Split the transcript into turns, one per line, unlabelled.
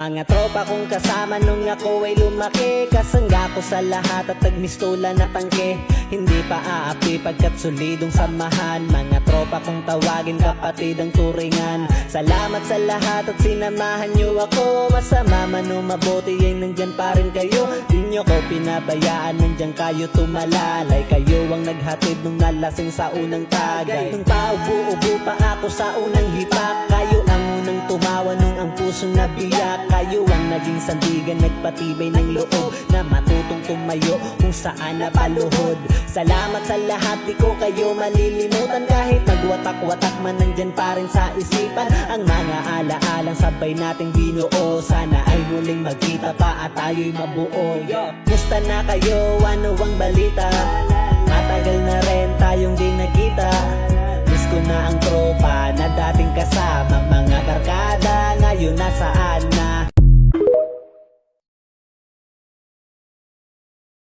Mga tropa kong kasama nung ako ay lumaki. Kasangga ko sa lahat at nagmistula na tangke Hindi pa aapi pagkat solidong samahan. Mga tropa kong tawagin kapatid ang turingan. Salamat sa lahat at sinamahan nyo ako. Masama man o mabuti ay nandyan pa rin kayo. Di nyo ko pinabayaan nandyan kayo tumalalay. Kayo ang naghatid nung nalasing sa unang tagay. Nung paubo-ubo pa ako sa unang hipak Kayo ang unang tumawa puso nabiyak Kayo ang naging sandigan Nagpatibay ng loob Na matutong tumayo kung saan napaluhod Salamat sa lahat Di ko kayo malilimutan. Kahit nagwatak-watak man Nandyan pa rin sa isipan. Ang mga alaalang sabay nating binuo. Sana ay muling magkita pa At tayo'y mabuo. Musta na kayo? Ano ang balita? yun nasaan mo